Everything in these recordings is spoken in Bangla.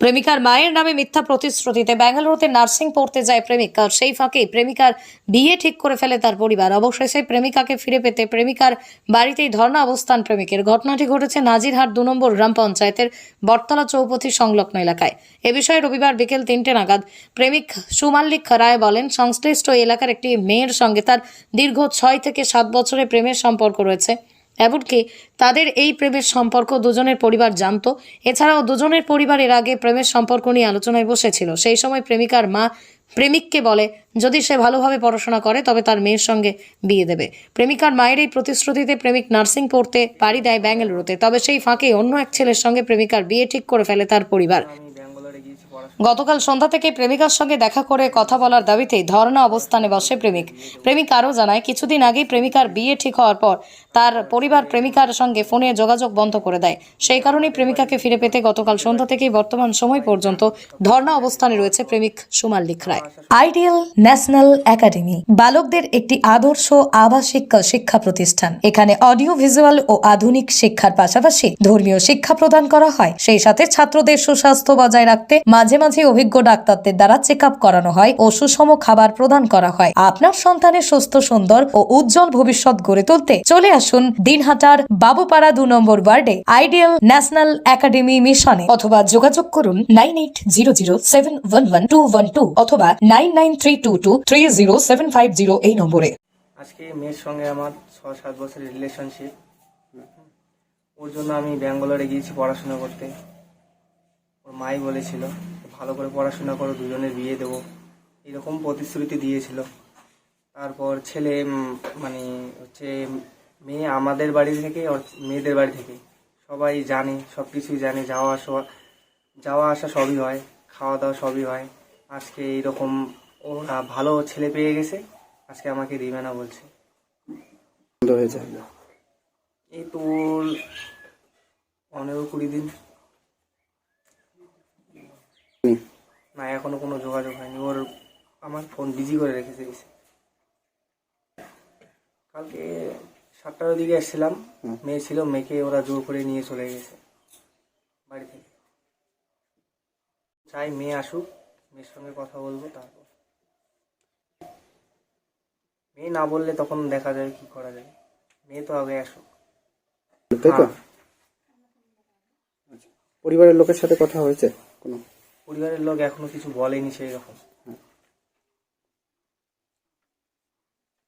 প্রেমিকার মায়ের নামে মিথ্যা প্রতিশ্রুতিতে ব্যাঙ্গালোরতে নার্সিং পড়তে যায় প্রেমিকা। সেই ফাঁকে প্রেমিকার বিয়ে ঠিক করে ফেলে তার পরিবার। অবশেষে প্রেমিকাকে ফিরে পেতে প্রেমিকার বাড়িতেই ধর্ণা অবস্থান প্রেমিকের। ঘটনাটি ঘটেছে নাজিরহাট দু নম্বর গ্রাম পঞ্চায়েতের বটতলা চৌপথি সংলগ্ন এলাকায়। এ বিষয়ে রবিবার বিকেল তিনটে নাগাদ প্রেমিক সুমাল্লিক রায় বলেন, সংশ্লিষ্ট এলাকার একটি মেয়ের সঙ্গে তার দীর্ঘ ছয় থেকে সাত বছরের প্রেমের সম্পর্ক রয়েছে। এমনকি তাদের এই প্রেমের সম্পর্ক দুজনের পরিবার জানতো। এছাড়াও দুজনের পরিবার এর আগে প্রেমের সম্পর্ক নিয়ে আলোচনায় বসেছিল। সেই সময় প্রেমিকার মা প্রেমিককে বলে, যদি সে ভালোভাবে পড়াশোনা করে, তবে তার মেয়ের সঙ্গে বিয়ে দেবে। প্রেমিকার মায়ের এই প্রতিশ্রুতিতে প্রেমিক নার্সিং পড়তে পাড়ি দেয় ব্যাঙ্গালুরুতে, তবে সেই ফাঁকে অন্য এক ছেলের সঙ্গে প্রেমিকার বিয়ে ঠিক করে ফেলে তার পরিবার আমি ব্যাঙ্গালোরে গিয়েছি পড়াশোনা গতকাল সন্ধ্যা থেকে প্রেমিকার সঙ্গে দেখা করে কথা বলার দাবিতে ধর্ণা অবস্থানে বসে প্রেমিক। প্রেমিক আরও জানায়, কিছুদিন আগেই প্রেমিকার বিয়ে ঠিক হওয়ার পর তার পরিবার প্রেমিকার সঙ্গে ফোনে যোগাযোগ বন্ধ করে দেয়। সেই কারণেই প্রেমিকাকে ফিরে পেতে গতকাল সন্ধ্যা থেকেই বর্তমান সময় পর্যন্ত ধর্ণা অবস্থানে রয়েছে প্রেমিক Sumallik Roy. Ideal national academy বালকদের একটি আদর্শ আবাসিক শিক্ষা প্রতিষ্ঠান। এখানে অডিও, ভিজুয়াল ও আধুনিক শিক্ষার পাশাপাশি ধর্মীয় শিক্ষা প্রদান করা হয়। সেই সাথে ছাত্রদের সুস্বাস্থ্য বজায় রাখতে মাঝে মাঝে অভিজ্ঞ ডাক্তারদের দ্বারা চেক করানো হয় ও সুষম খাবার প্রদান করা হয়। আপনার সন্তানের সুস্থ, সুন্দর ও উজ্জ্বল ভবিষ্যৎ গড়ে তুলতে চলে আসুন দিনহাটার বাবুপাড়া দু নম্বর ওয়ার্ডে আইডিয়াল ন্যাশনাল একাডেমি মিশনে অথবা যোগাযোগ করুন nine eight zero zero seven one one two one two অথবা nine nine three two two three zero seven five zero এই নম্বরে। আজকে মেয়ের সঙ্গে আমার ছ সাত বছরের রিলেশনশিপ ওর জন্য আমি ব্যাঙ্গালোরে গিয়েছি পড়াশোনা করতে। ওর মাই বলেছিল ভালো করে পড়াশোনা করো দুজনে বিয়ে দেবো। এরকম প্রতিশ্রুতি দিয়েছিল। তারপর ছেলে মানে হচ্ছে মেয়ে আমাদের বাড়ি থেকে ওর মেয়েদের বাড়ি থেকে। সবাই জানে সব কিছুই জানে যাওয়া আসা যাওয়া আসা সবই হয় খাওয়া দাওয়া সবই হয়। আজকে এইরকম ওরা ভালো ছেলে পেয়ে গেছে আজকে আমাকে দিবে না বলছে এই তোর পনেরো কুড়ি দিন। না এখনও কোনো যোগাযোগ হয়নি। ওর আমার ফোন বিজি করে রেখেছে। কালকে সাতটার দিকে এসেছিলাম। মেয়ে ছিল মেয়েকে ওরা জোর করে নিয়ে চলে গেছে বাড়ি থেকে। চাই মেয়ে আসুক মেয়ের সঙ্গে কথা বলব তারপর। মেয়ে না বললে তখন দেখা যাবে কি করা যায়। মেয়ে তো আগে আসুক। তাই তো হ্যাঁ। আচ্ছা। পরিবারের লোকের সাথে কথা হয়েছে কোনো? পরিবারের লোক এখনও কিছু বলেনি সেই রকম।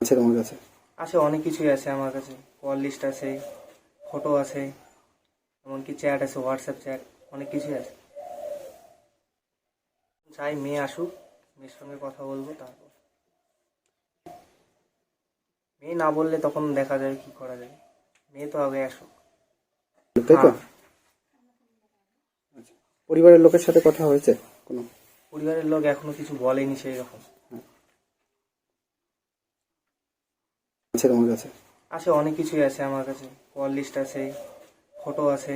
আছে তোমার কাছে? আছে অনেক কিছুই আছে আমার কাছে। কল লিস্ট আছে ফটো আছে এমনকি চ্যাট আছে হোয়াটসঅ্যাপ চ্যাট অনেক কিছুই আছে। চাই মেয়ে আসুক মেয়ের সঙ্গে কথা বলব তারপর। মেয়ে না বললে তখন দেখা যাবে কি করা যায় মেয়ে তো আগে আসুক। তাই তো। পরিবারের লোকের সাথে কথা হয়েছে? কোনো পরিবারের লোক এখনও কিছু বলেনি সেই রকম। আছে তোমার কাছে? আছে অনেক কিছুই আছে আমার কাছে। কল লিস্ট আছে ফটো আছে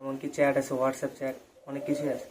এমনকি চ্যাট আছে হোয়াটসঅ্যাপ চ্যাট অনেক কিছুই আছে।